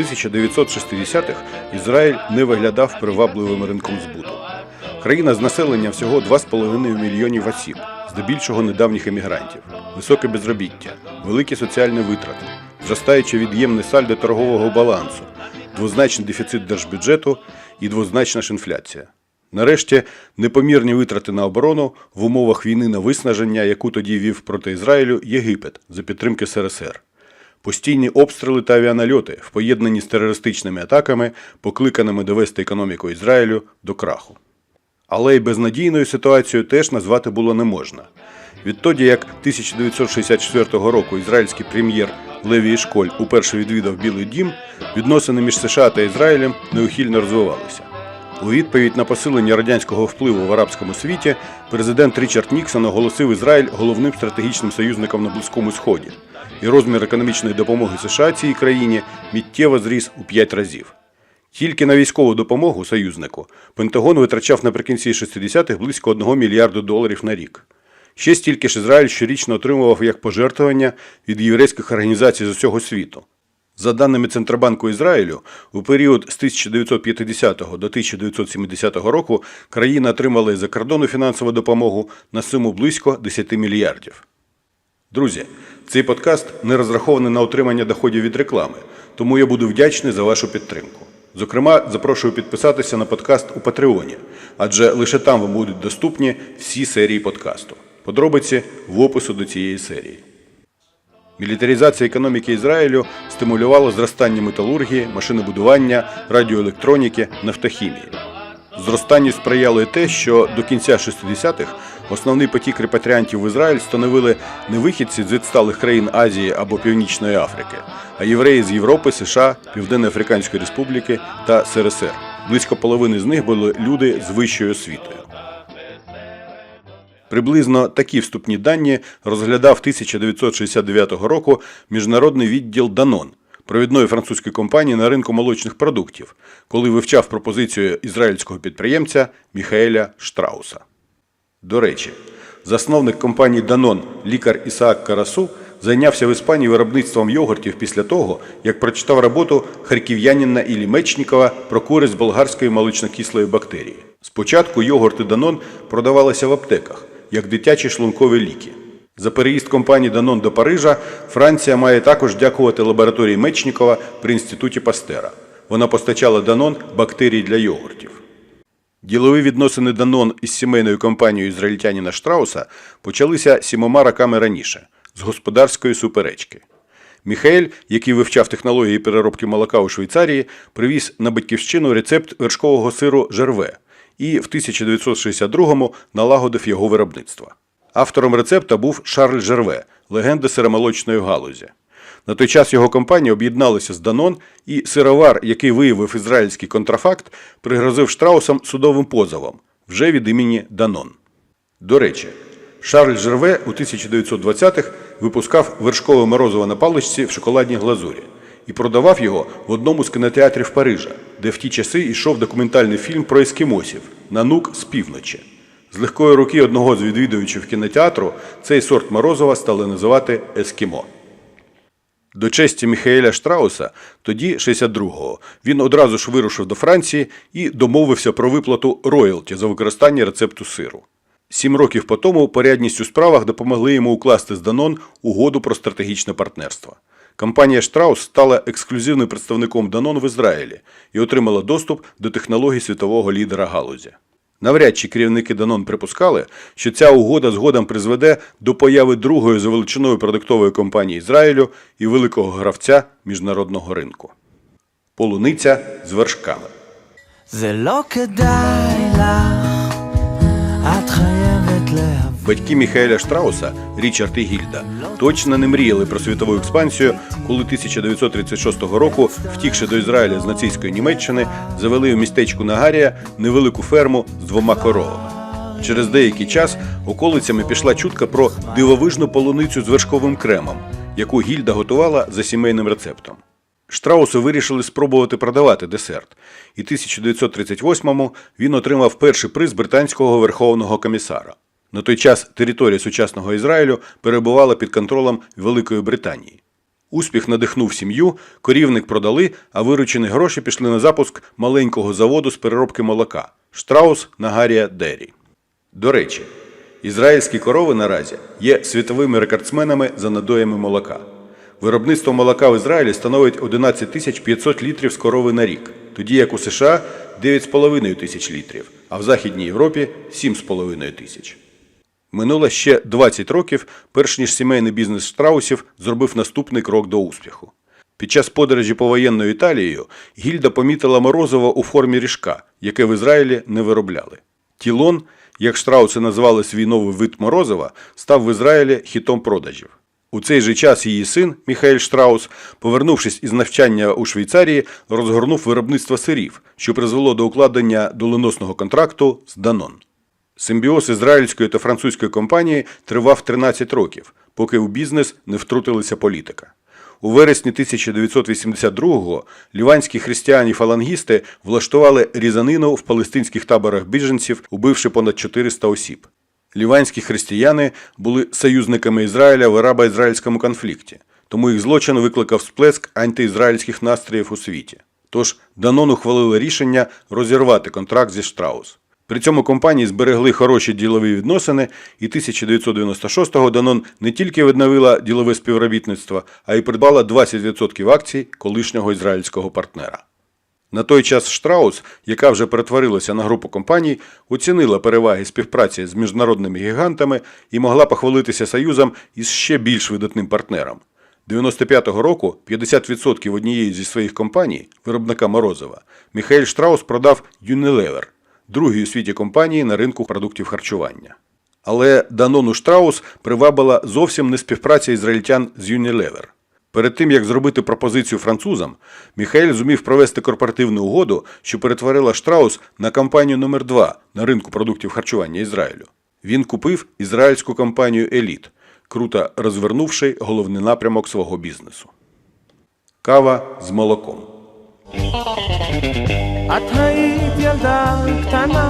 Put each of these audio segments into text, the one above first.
1960-х Ізраїль не виглядав привабливим ринком збуту. Країна з населенням всього 2,5 мільйонів осіб, здебільшого недавніх емігрантів, високе безробіття, великі соціальні витрати, зростаюче від'ємне сальдо торгового балансу, двозначний дефіцит держбюджету і двозначна ж інфляція. Нарешті, непомірні витрати на оборону в умовах війни на виснаження, яку тоді вів проти Ізраїлю Єгипет за підтримки СРСР. Постійні обстріли та авіанальоти в поєднанні з терористичними атаками, покликаними довести економіку Ізраїлю до краху. Але й безнадійною ситуацію теж назвати було не можна. Відтоді, як 1964 року ізраїльський прем'єр Леві Ішколь уперше відвідав Білий Дім, відносини між США та Ізраїлем неухильно розвивалися. У відповідь на посилення радянського впливу в арабському світі президент Річард Ніксон оголосив Ізраїль головним стратегічним союзником на Близькому Сході, і розмір економічної допомоги США цій країні миттєво зріс у 5 разів. Тільки на військову допомогу союзнику Пентагон витрачав наприкінці 60-х близько 1 мільярду доларів на рік. Ще стільки ж Ізраїль щорічно отримував як пожертвування від єврейських організацій з усього світу. За даними Центробанку Ізраїлю, у період з 1950 до 1970 року країна отримала із-за кордону фінансову допомогу на суму близько 10 мільярдів. Друзі, цей подкаст не розрахований на отримання доходів від реклами, тому я буду вдячний за вашу підтримку. Зокрема, запрошую підписатися на подкаст у Патреоні, адже лише там вам будуть доступні всі серії подкасту. Подробиці в опису до цієї серії. Мілітаризація економіки Ізраїлю стимулювала зростання металургії, машинобудування, радіоелектроніки, нафтохімії. Зростанню сприяло і те, що до кінця 60-х основний потік репатріантів в Ізраїль становили не вихідці з відсталих країн Азії або Північної Африки, а євреї з Європи, США, Південно-Африканської Республіки та СРСР. Близько половини з них були люди з вищою освітою. Приблизно такі вступні дані розглядав 1969 року міжнародний відділ Данон провідної французької компанії на ринку молочних продуктів, коли вивчав пропозицію ізраїльського підприємця Міхаеля Штрауса. До речі, засновник компанії Данон лікар Ісаак Карасу зайнявся в Іспанії виробництвом йогуртів після того, як прочитав роботу харків'янина Іллі Мечнікова про користь болгарської молочнокислої бактерії. Спочатку йогурти Данон продавалися в аптеках як дитячі шлункові ліки. За переїзд компанії Данон до Парижа Франція має також дякувати лабораторії Мечнікова при інституті Пастера. Вона постачала Данон бактерії для йогуртів. Ділові відносини Данон із сімейною компанією ізраїльтянина Штрауса почалися сімома роками раніше з господарської суперечки. Міхаель, який вивчав технології переробки молока у Швейцарії, привіз на батьківщину рецепт вершкового сиру Жерве і в 1962-му налагодив його виробництво. Автором рецепта був Шарль Жерве, легенда сиромолочної галузі. На той час його компанія об'єдналася з Данон, і сировар, який виявив ізраїльський контрафакт, пригрозив Штраусам судовим позовом вже від імені Данон. До речі, Шарль Жерве у 1920-х випускав вершкове морозиво на паличці в шоколадній глазурі і продавав його в одному з кінотеатрів Парижа, де в ті часи йшов документальний фільм про ескімосів Нанук з півночі. З легкої руки одного з відвідувачів кінотеатру цей сорт морозова стали називати Ескімо. До честі Міхаеля Штрауса, тоді 62-го, він одразу ж вирушив до Франції і домовився про виплату роялті за використання рецепту сиру. Сім років по тому порядність у справах допомогли йому укласти з Данон угоду про стратегічне партнерство. Компанія Штраус стала ексклюзивним представником Данон в Ізраїлі і отримала доступ до технологій світового лідера галузі. Навряд чи керівники Данон припускали, що ця угода згодом призведе до появи другої за величиною продуктової компанії Ізраїлю і великого гравця міжнародного ринку. Полуниця з вершками. Батьки Міхаеля Штрауса, Річард і Гільда, точно не мріяли про світову експансію, коли 1936 року, втікши до Ізраїля з нацистської Німеччини, завели у містечку Нагарія невелику ферму з двома коровами. Через деякий час околицями пішла чутка про дивовижну полуницю з вершковим кремом, яку Гільда готувала за сімейним рецептом. Штрауси вирішили спробувати продавати десерт, і 1938-му він отримав перший приз британського верховного комісара. На той час територія сучасного Ізраїлю перебувала під контролем Великої Британії. Успіх надихнув сім'ю, корівник продали, а виручені гроші пішли на запуск маленького заводу з переробки молока Штраус Нагарія Дері. До речі, ізраїльські корови наразі є світовими рекордсменами за надоями молока. Виробництво молока в Ізраїлі становить 11 тисяч 500 літрів з корови на рік, тоді як у США 9,5 тисяч літрів, а в Західній Європі 7,5 тисяч. Минуло ще 20 років, перш ніж сімейний бізнес Штраусів зробив наступний крок до успіху. Під час подорожі повоєнною Італією Гільда помітила морозиво у формі ріжка, яке в Ізраїлі не виробляли. Тілон, як штрауси назвали свій новий вид морозива, став в Ізраїлі хітом продажів. У цей же час її син Міхаель Штраус, повернувшись із навчання у Швейцарії, розгорнув виробництво сирів, що призвело до укладення доленосного контракту з Данон. Симбіоз ізраїльської та французької компанії тривав 13 років, поки у бізнес не втрутилася політика. У вересні 1982-го ліванські християні-фалангісти влаштували різанину в палестинських таборах біженців, убивши понад 400 осіб. Ліванські християни були союзниками Ізраїля в арабо-ізраїльському конфлікті, тому їх злочин викликав сплеск антиізраїльських настроїв у світі. Тож Данон ухвалили рішення розірвати контракт зі Штраус. При цьому компанії зберегли хороші ділові відносини, і 1996-го Данон не тільки відновила ділове співробітництво, а й придбала 20% акцій колишнього ізраїльського партнера. На той час Штраус, яка вже перетворилася на групу компаній, оцінила переваги співпраці з міжнародними гігантами і могла похвалитися союзом із ще більш видатним партнером. 95-го року 50% однієї зі своїх компаній, виробника Морозова, Міхаель Штраус продав Unilever, другій у світі компанії на ринку продуктів харчування. Але Данону Штраус привабила зовсім не співпраця ізраїльтян з Unilever. Перед тим, як зробити пропозицію французам, Міхаель зумів провести корпоративну угоду, що перетворила Штраус на компанію номер 2 на ринку продуктів харчування Ізраїлю. Він купив ізраїльську компанію Еліт, круто розвернувши головний напрямок свого бізнесу. Кава з молоком. את היית ילדה קטנה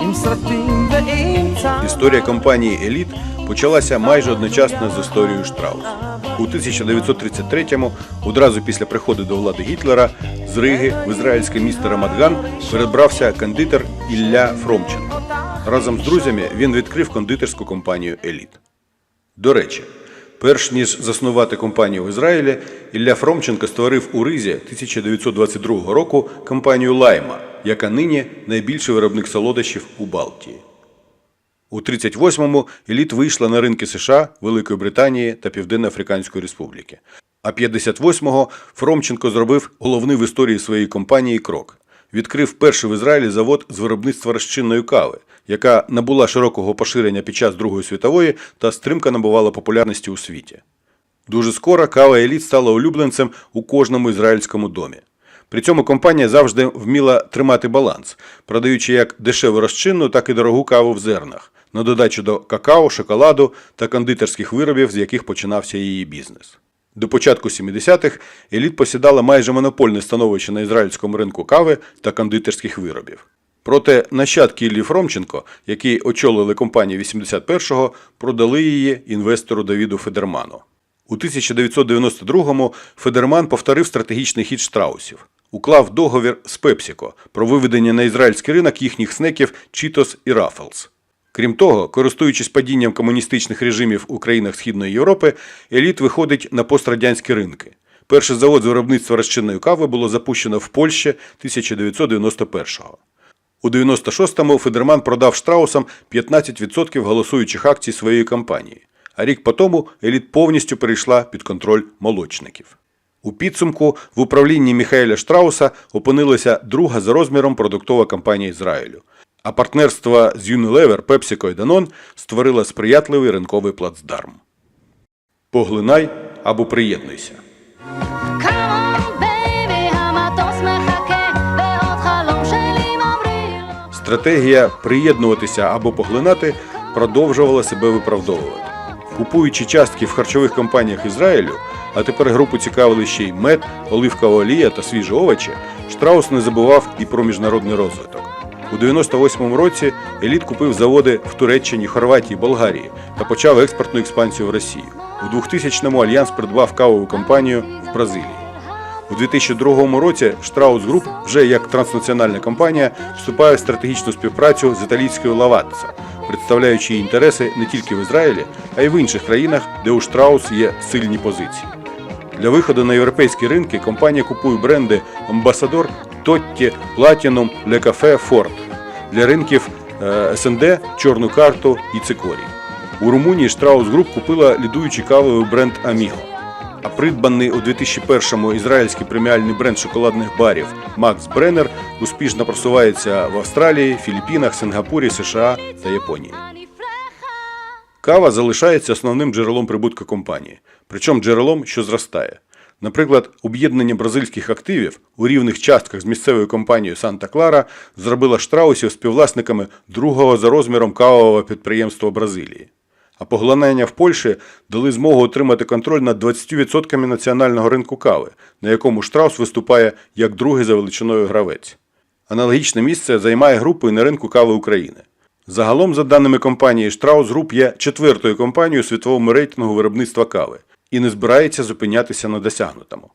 עם סרטים ועם צער Історія компанії Еліт почалася майже одночасно з історією Штраус. У 1933-му, одразу після приходу до влади Гітлера, з Риги в ізраїльське місто Рамадган перебрався кондитер Ілля Фромченко. Разом з друзями він відкрив кондитерську компанію Еліт. До речі, перш ніж заснувати компанію в Ізраїлі, Ілля Фромченко створив у Ризі 1922 року компанію Лайма, яка нині найбільший виробник солодощів у Балтії. У 38-му еліт вийшла на ринки США, Великої Британії та Південно-Африканської Республіки. А 58-го Фромченко зробив головний в історії своєї компанії крок. Відкрив перший в Ізраїлі завод з виробництва розчинної кави, яка набула широкого поширення під час Другої світової та стрімко набувала популярності у світі. Дуже скоро кава еліт стала улюбленцем у кожному ізраїльському домі. При цьому компанія завжди вміла тримати баланс, продаючи як дешеву розчинну, так і дорогу каву в зернах, на додачу до какао, шоколаду та кондитерських виробів, з яких починався її бізнес. До початку 70-х еліт посідала майже монопольне становище на ізраїльському ринку кави та кондитерських виробів. Проте нащадки Іллі Фромченко, які очолили компанію 81-го, продали її інвестору Давіду Федерману. У 1992-му Федерман повторив стратегічний хід штраусів. Уклав договір з Пепсіко про виведення на ізраїльський ринок їхніх снеків Cheetos і Ruffles. Крім того, користуючись падінням комуністичних режимів у країнах Східної Європи, еліт виходить на пострадянські ринки. Перший завод з виробництва розчинної кави було запущено в Польщі 1991-го. У 96-му Федерман продав штраусам 15% голосуючих акцій своєї компанії, а рік по тому еліт повністю перейшла під контроль молочників. У підсумку в управлінні Міхаеля Штрауса опинилася друга за розміром продуктова компанія Ізраїлю. А партнерство з Unilever, PepsiCo і Danone створило сприятливий ринковий плацдарм. Поглинай або приєднуйся. Стратегія приєднуватися або поглинати продовжувала себе виправдовувати. Купуючи частки в харчових компаніях Ізраїлю, а тепер групу цікавили ще й мед, оливкова олія та свіжі овочі, Штраус не забував і про міжнародний розвиток. У 98-му році еліт купив заводи в Туреччині, Хорватії, Болгарії та почав експортну експансію в Росію. У 2000-му Альянс придбав кавову компанію в Бразилії. У 2002 році Штраус Груп вже як транснаціональна компанія вступає в стратегічну співпрацю з італійською Лаватца, представляючи її інтереси не тільки в Ізраїлі, а й в інших країнах, де у Штраус є сильні позиції. Для виходу на європейські ринки компанія купує бренди Амбасадор, Тотті, Le Cafe, Ford. Для ринків е, СНД Чорну карту і Цикорій. У Румунії Штраус Груп купила лідуючий кавовий бренд Аміго. А придбаний у 2001-му ізраїльський преміальний бренд шоколадних барів Макс Бреннер успішно просувається в Австралії, Філіппінах, Сингапурі, США та Японії. Кава залишається основним джерелом прибутку компанії, причому джерелом, що зростає. Наприклад, об'єднання бразильських активів у рівних частках з місцевою компанією Санта Клара зробило штраусів співвласниками другого за розміром кавового підприємства Бразилії. А поглинання в Польщі дали змогу отримати контроль над 20% національного ринку кави, на якому Штраус виступає як другий за величиною гравець. Аналогічне місце займає група і на ринку кави України. Загалом, за даними компанії, Штраус Груп є четвертою компанією у світовому рейтингу виробництва кави і не збирається зупинятися на досягнутому.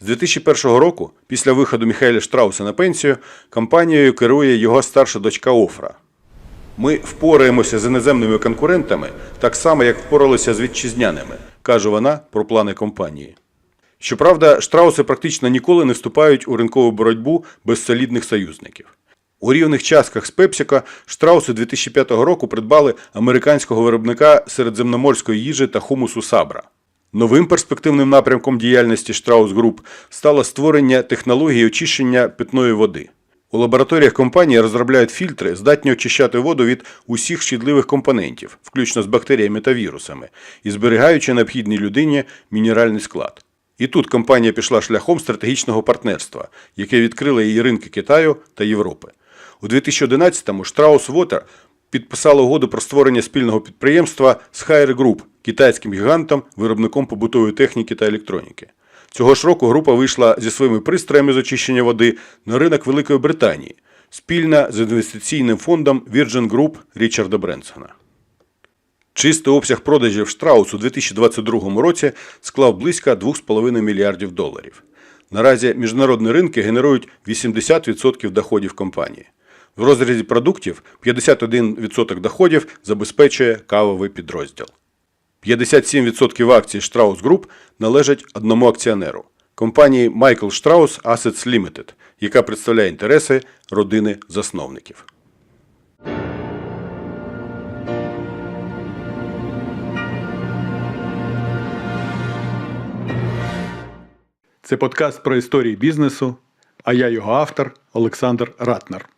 З 2001 року, після виходу Міхайля Штрауса на пенсію, компанією керує його старша дочка Офра. Ми впораємося з іноземними конкурентами так само, як впоралися з вітчизняними, каже вона про плани компанії. Щоправда, штрауси практично ніколи не вступають у ринкову боротьбу без солідних союзників. У рівних частках з Пепсіка Штрауси 2005 року придбали американського виробника середземноморської їжі та хумусу Сабра. Новим перспективним напрямком діяльності Штраус Груп стало створення технології очищення питної води. У лабораторіях компанії розробляють фільтри, здатні очищати воду від усіх шкідливих компонентів, включно з бактеріями та вірусами, і зберігаючи необхідній людині мінеральний склад. І тут компанія пішла шляхом стратегічного партнерства, яке відкрило її ринки Китаю та Європи. У 2011-му Штраус Water підписала угоду про створення спільного підприємства з Haier Group, китайським гігантом, виробником побутової техніки та електроніки. Цього ж року група вийшла зі своїми пристроями з очищення води на ринок Великої Британії, спільно з інвестиційним фондом Virgin Group Річарда Бренсона. Чистий обсяг продажів Штраус у 2022 році склав близько 2,5 мільярдів доларів. Наразі міжнародні ринки генерують 80% доходів компанії. В розрізі продуктів 51% доходів забезпечує кавовий підрозділ. 57% акцій Strauss Group належать одному акціонеру компанії Michael Strauss Assets Limited, яка представляє інтереси родини засновників. Це подкаст про історії бізнесу, а я його автор Олександр Ратнер.